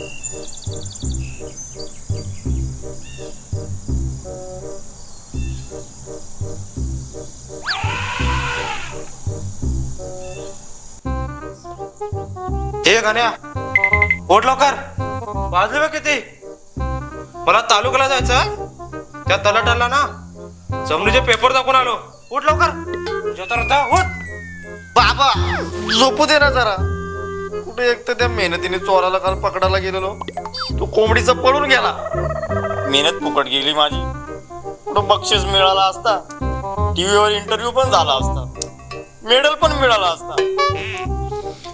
हे गाण्या ओढ लवकर. वाजले बघ किती? मला तालुक्याला जायचं त्या तलाटाला ना जमिनीचे पेपर दाखवून आलो. उठ लवकर. जोतर उठ. बाबा झोपू दे ना जरा. कुठे एक तर त्या मेहनतीने चोराला काल पकडायला गेलेलो. तो कोंबडीचा पळून गेला. मेहनत फुकट गेली माझी. कुठं बक्षीस मिळाला असता टीव्हीवर इंटरव्ह्यू पण झाला असता मेडल पण मिळाला असता.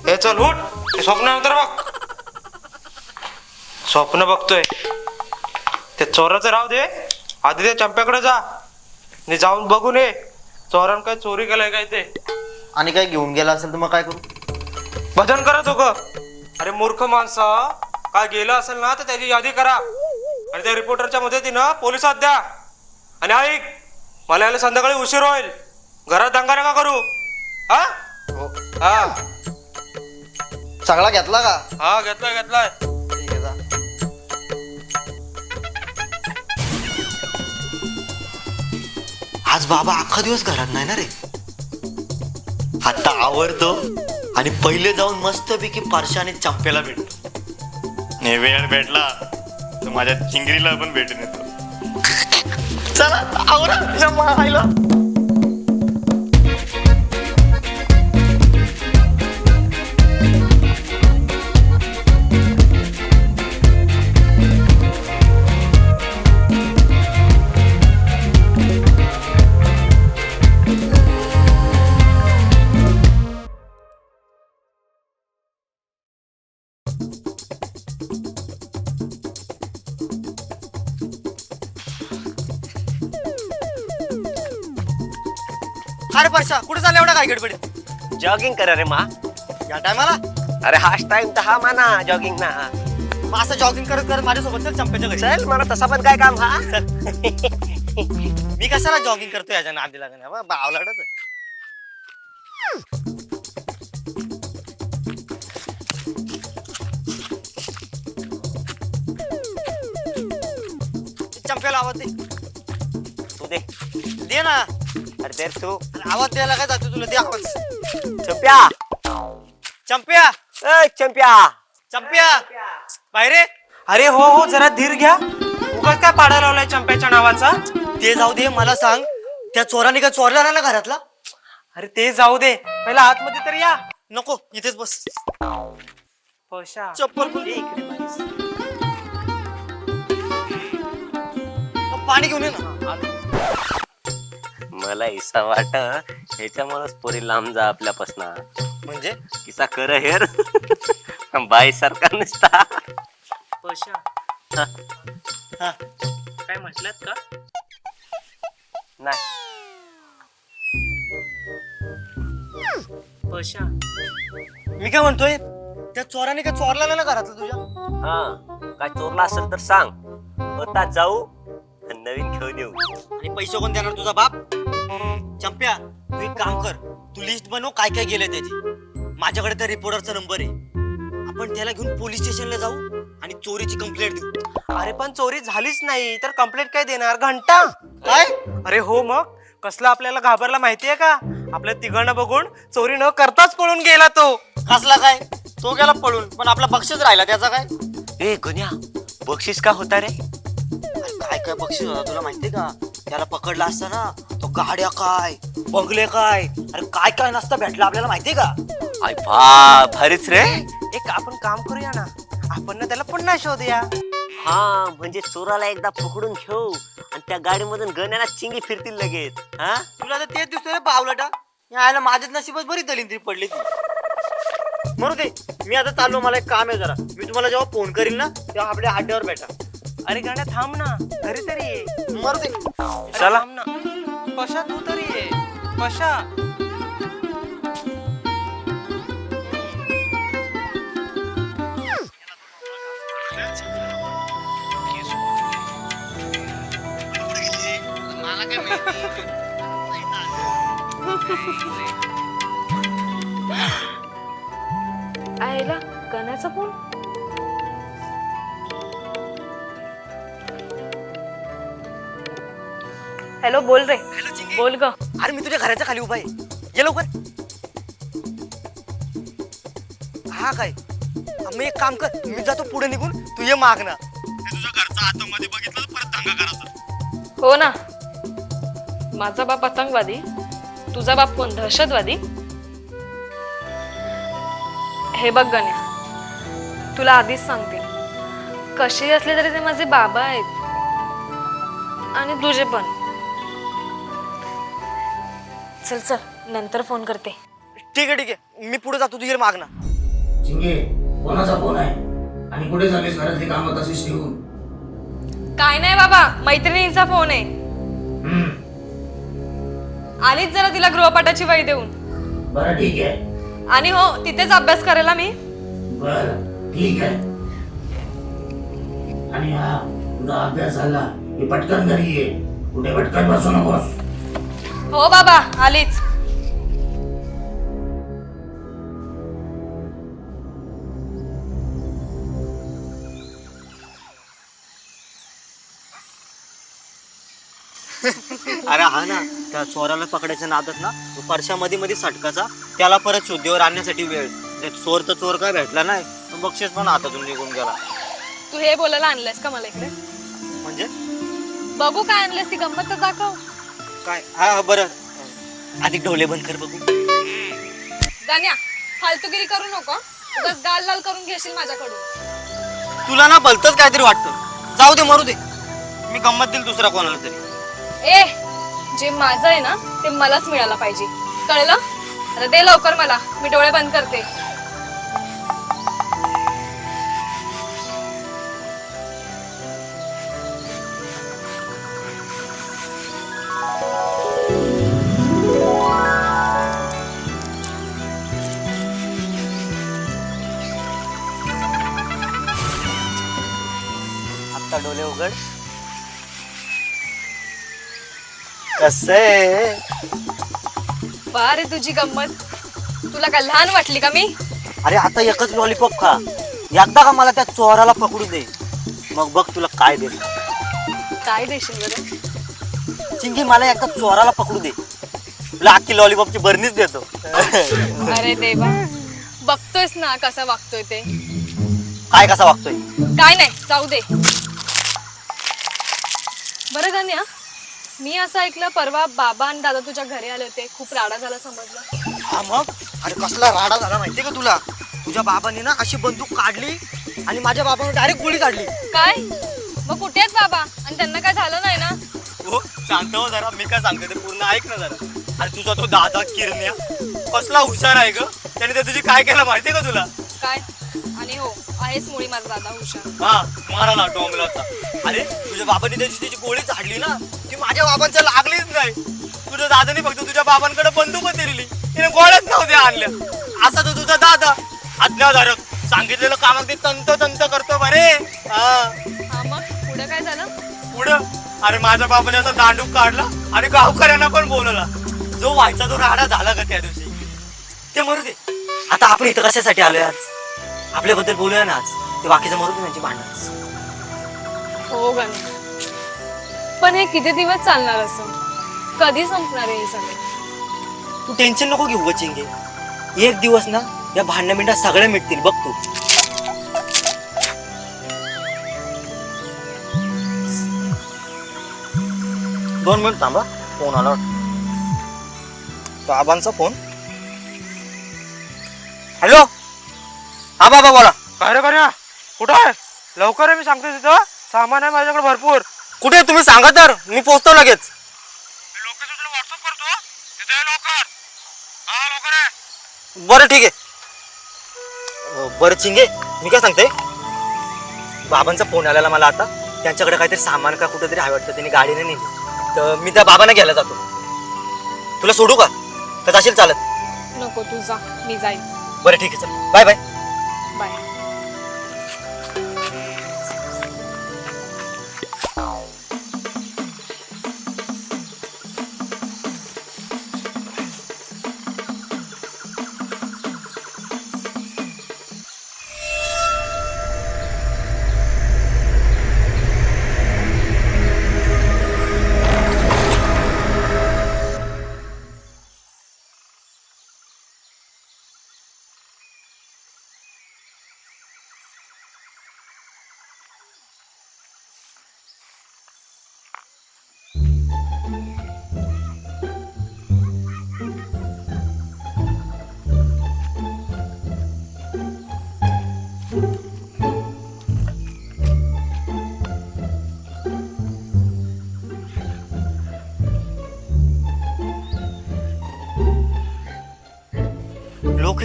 हे चल उठ स्वप्न नंतर बघ. स्वप्न बघतोय. ते चोराचं राव दे. आधी त्या चंप्याकडे जा. जाऊन बघून ये. चोरान काय चोरी केलाय काय ते? आणि काय घेऊन गेला असेल तर मग काय करू? भजन करत हो ग अरे मूर्ख माणसा काय गेलं असेल ना तर त्याची यादी करा. आणि त्या रिपोर्टरच्या मदतीनं पोलिसात द्या. आणि ऐक मला यायला संध्याकाळी उशीर होईल. घरात दंगा नका करू. हा? हो. हा. सगळा घेतला का? हा घेतलाय घेतलाय. ठीक आहे जा. आज बाबा अख्खा दिवस घरात नाही ना रे? आता आवडतो आणि पहिले जाऊन मस्तपैकी पारशा आणि चंप्याला भेटतो. नाही वेळ भेटला तर माझ्या चिंगरीला पण भेटून येतो. चला आवडा अरे परशा कुठे चालला एवढा काय गडबडीत? जॉगिंग करा रे मा. या टायमाला? अरे हाच टाइम तर हा माना जॉगिंग ना. मग असं जॉगिंग करत करत माझ्यासोबत चल चंप्याच्या घरी. चल मला तसा पण काय काम हा? मी कशाला जॉगिंग करतो याच्या नादी लागण्या? बावलाडच आहे. आवाज दे. तू दे. दे ना. अरे दे रे तू. अरे आवाज द्यायला काय जातो तुला? दे आवाज. चंप्या. चंप्या. ए चंप्या. चंप्या. बाहेर ये. अरे हो हो जरा धीर घ्या. उगाच काय पाडा लावलाय चंप्याच्या नावाचा? ते जाऊ दे मला सांग. त्या चोराने काय चोरला ना घरातला? अरे ते जाऊ दे. पहिला आतमध्ये तर या. नको इथेच बस. पशा. चप्पल पण- ये इकडे बाईस. मग पाणी घेऊन ये ना. मला इसा वाट. ह्याच्यामुळेच पोरी लांब जा आपल्यापासना. म्हणजे? किसा कर हेर. बाई सारखा नसता. पशा. हा. काय म्हटलं का? नाही. पशा. मी काय म्हणतोय? त्या चोराने काय चोरला नाही ना घरातलं तुझ्या? हा. काय चोरला असेल तर सांग. आता जाऊ आणि नवीन घेऊन येऊ. आणि पैसे कोण देणार तुझा बाप? चंप्या तू एक काम कर. तू लिस्ट बनव काय काय गेलं त्याची. माझ्याकडे त्या रिपोर्टरचा नंबर आहे. आपण त्याला घेऊन पोलीस स्टेशनला जाऊ आणि चोरीची कंप्लेंट देऊ. अरे पण चोरी झालीच नाही तर कंप्लेंट काय देणार? घंटा! काय? अरे हो मग. कसला आपल्याला घाबरला माहितीये का? आपल्या तिघांना बघून चोरी न करताच पळून गेला तो. कसला काय? तो गेला पळून पण आपला बक्षीस राहिला त्याचा काय? ए गण्या बक्षीस का होता रे? काय काय बक्षीस होता तुला माहितीये का? त्याला पकडला असता ना तो गाड्या काय बंगले काय अरे काय काय नसतं भेटलं आपल्याला माहितीये का? आय बा भारीच रे. एक आपण काम करूया ना आपण ना त्याला पुन्हा शोधूया. हा म्हणजे चोराला एकदा पकडून घेऊ आणि त्या गाडीमधून गण्याला चिंगी फिरतील लगेच हा? तुला तर तेच दिसतोय रे बावलाटा. यायला माझ्याच नशीबच बरी दलिंद्री पडली ती. मरू दे मी आता चाललो मला एक काम आहे जरा. मी तुम्हाला जेव्हा फोन करील ना तेव्हा आपल्या अड्ड्यावर भेटा अरे गाण्या थांब ना घरी तरी ये. मरू दे चला. कशा तू तरी ये. कशा आईला कण्याचा फोन? हॅलो बोल रे. हॅलो चिंगी. बोल ग. अरे मी तुझ्या घराच्या खाली उभा आहे. ये लवकर. हा काय? मग एक काम कर. मी जातो पुढे निघून. तू ये माग ना. तुझ्या घरचा आतमध्ये बघितलं परत दंगा करायचा. हो ना. माझा बाप आतंकवादी तुझा बाप कोण? दहशतवादी? हे बघ गण्या तुला आधीच सांगते. कसे असले तरी ते माझे बाबा आहेत. आणि तुझे पण. चल चल. नंतर फोन करते. ठीक आहे ठीक आहे. मी पुढे जातो तू ये माग ना चिंगे कोणाचा फोन आहे? आणि कुठे झालीस घरातली कामं तशीच ठेवून. काय नाही बाबा मैत्रिणीचा फोन आहे. हम्म, आलीच जरा तिला गृहपाठाची वही देऊन. बरं ठीक आहे. आणि हो तिथेच अभ्यास करायला मी. बरं ठीक आहे. आणि हा तुझा अभ्यास झाला की पटकन घरी ये. कुठे पटकन बसू नकोस. हो बाबा आलीच. अरे हा ना त्या चोराला पकडायच्या नादात ना. तो परशामध्ये मध्ये सटकाचा त्याला परत शुद्धीवर आणण्यासाठी वेळ. ते चोर तर चोर काय भेटला नाही. तो बक्षीस पण हातातून निघून गेला. तू हे बोलायला आणलंयस का मला इकडे? म्हणजे? बघू काय आणलंयस ती गंमत तर दाखव. काय? हा हा, बरं. आधी ढोले बंद कर बघू. गाण्या फालतूगिरी करू नको उगाच गाल लाल करून घेशील माझ्याकडून. तुला ना भलतच काहीतरी वाटतं. जाऊ दे मरू दे. मी गंमत देईल दुसरा कोणाला तरी. ए जे माझं आहे ना ते मलाच मिळायला पाहिजे. कळलं? आता दे लवकर मला. मी डोळे बंद करते. उघड कसे? रे तुझी गंमत. तुला काय लहान वाटली का मी? अरे आता एकच लॉलीपॉप खा. एकदा का मला त्या चोराला पकडू दे? मग बघ तुला काय दे काय देशील बरं? चिंगी मला एकदा चोराला पकडू दे. तुला अख्खी लॉलीपॉपची बर्नीच देतो. अरे देवा. बघतोयस ना कसा वागतोय ते? काय कसा वागतोय? काय नाही जाऊ दे. बरं गाण्या मी असं ऐकलं परवा बाबा आणि दादा तुझ्या घरी आले होते. खूप राडा झाला समजलं. हा मग? अरे कसला राडा झाला माहितीये का तुला? तुझ्या बाबांनी ना अशी बंदूक काढली आणि माझ्या बाबाने डायरेक्ट गोळी काढली. काय? मग कुठे आहेत बाबा? आणि त्यांना काय झालं नाही ना? हो शांत हो जरा. मी काय सांगते ते पूर्ण ऐक ना जरा. अरे तुझा तो दादा किरण्या कसला हुशार आहे ग. त्याने त्या तुझी काय केलं माहितीये का तुला? काय? आणि हो आहेच मुळी माझा दादा हुशार. हा माराला डोंगराचा अरे तुझ्या बाबांनी त्याची त्याची गोळी झाडली ना ती माझ्या बाबांच्या लागलीच नाही. तुझ्या दादाने फक्त तुझ्या बाबांकडे बंदूकच दिलेली. तिने गोळ्याच नव्हत्या आणल्या. असा तो तुझा दादा. आज्ञाधारक सांगितलेलं काम अगदी तंत तंत करतो बरे. हा. हा मग पुढे काय झालं? पुढं? अरे माझ्या बाबाने असा दांडूक काढला आणि गावकऱ्यांना पण बोलवला. जो व्हायचा तो राडा झाला का त्या दिवशी? ते मरू दे. आता आपण इथं कशासाठी आलोय आज? आपल्याबद्दल बोलूया ना आज. ते बाकीचं मरू दे त्यांची भांडण. हो गाण्या पण हे किती दिवस चालणार असं? कधी संपणार आहे हे सगळं? तू टेन्शन नको घेऊ ग चिंगे एक दिवस ना या भांडणं मिंडा सगळ्या मिटतील बघ तू. दोन मिनिट थांबा फोन आला बाबांचा फोन. हॅलो? हा बाबा बोला. काय रे कन्या? कुठं आहे? लवकर आहे मी सांगतो तिथं. सामान आहे माझ्याकडे भरपूर. कुठे आहे? तुम्ही सांगा तर. मी पोहोचतो लगेच. हा बरं ठीक आहे. अं, बरं चिंगे मी काय सांगते बाबांचा फोन आलेला मला आता. त्यांच्याकडे काहीतरी सामान का कुठेतरी हवं वाटतं त्यांनी गाडीने नेली. तर मी त्या बाबांना घ्यायला जातो. तुला सोडू का? का जाशील चालत? नको तू जा. मी जाईन. बरं ठीक आहे चल. Bye bye. बाय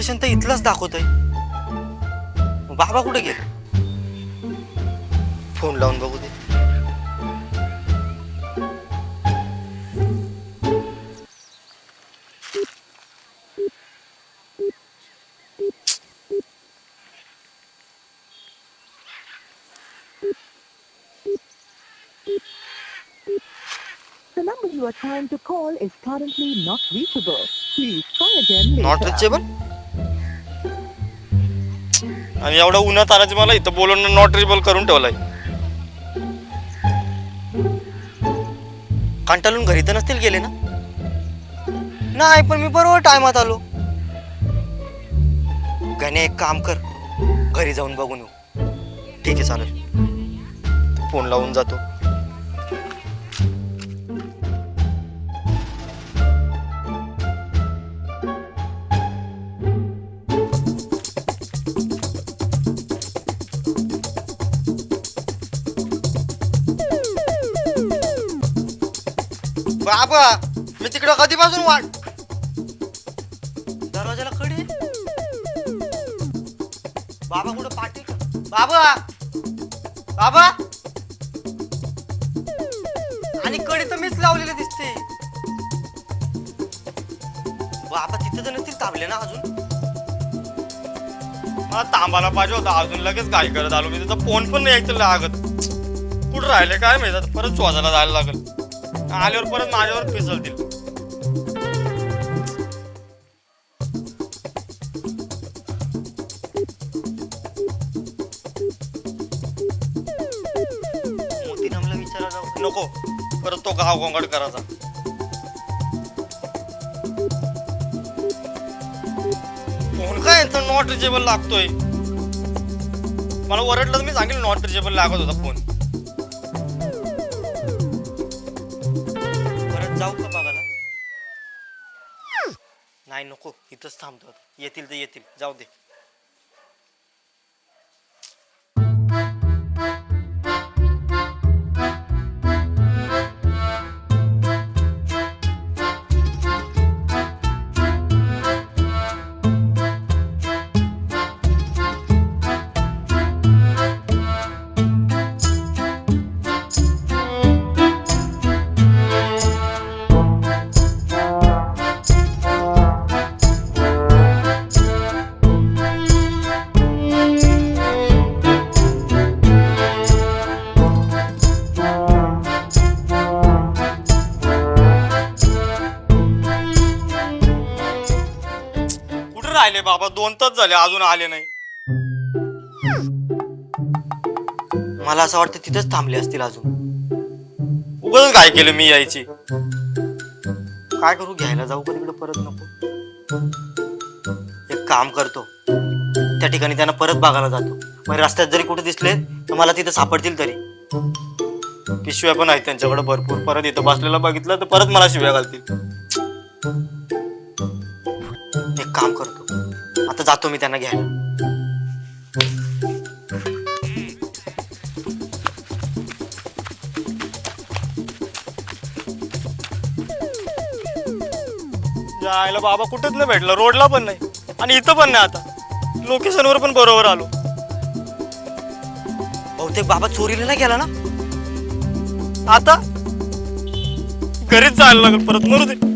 लोकेशन तर इथलंच दाखवत आहे बाबा कुठे गेले फोन लावून बघू दे The number you are trying to call is currently not reachable. Please try again later. Not reachable आणि एवढं उन्हात आणायचं मला इथं बोलवणं नॉट रिबल करून ठेवलाय. कंटाळून घरी तर नसतील गेले ना? नाही पण मी बरोबर टायमात आलो. गणे एक काम कर. घरी जाऊन बघून येऊ. ठीक आहे चालेल. फोन लावून जातो. बाबा मी तिकडं कधीपासून वाट दरवाजाला कडी बाबा कुठं पाठी? बाबा! बाबा! आणि कडी तर मीच लावलेली दिसते. बाबा तिथं तर नसतील थांबले ना अजून? मला थांबायला पाहिजे होता. अजून लगेच काय करत आलो मी. त्याचा फोन पण नाही ऐकलं लागत. कुठं राहिले काय माहिती? परत शोधायला जायला लागल. आल्यावर परत माझ्यावर पिसळतील मोतीरामला विचारा नको. परत तो गाव गोंगाट करायचा. फोन काय नॉट रिचेबल लागतोय? मला ओरडलं तर मी सांगेल नॉट रिचेबल लागत होता फोन. जाऊ का बघायला नाही नको. इथंच थांबतो आता. येतील तर येतील. जाऊ दे. राहिले बाबा दोन तास झाले अजून आले नाही. मला असं वाटतं तिथंच थांबले असतील अजून. उगाच काय केलं मी यायची. काय करू घ्यायला जाऊ का तिकडे परत नको. एक काम करतो. त्या ठिकाणी त्यांना परत बघायला जातो. मग रस्त्यात जरी कुठे दिसले तर मला तिथं सापडतील तरी. पिशव्या पण आहेत त्यांच्याकडे भरपूर. परत इथं बसलेला बघितलं तर परत मला शिव्या घालतील. काम करतो. आता जातो मी त्यांना घ्यायला. जायला बाबा कुठेच नाही भेटला रोडला पण नाही आणि इथं पण नाही आता. लोकेशनवर पण बरोबर आलो. बहुतेक बाबा चोरीला नाही गेला ना? आता? घरीच जायला लागेल परत मरू दे.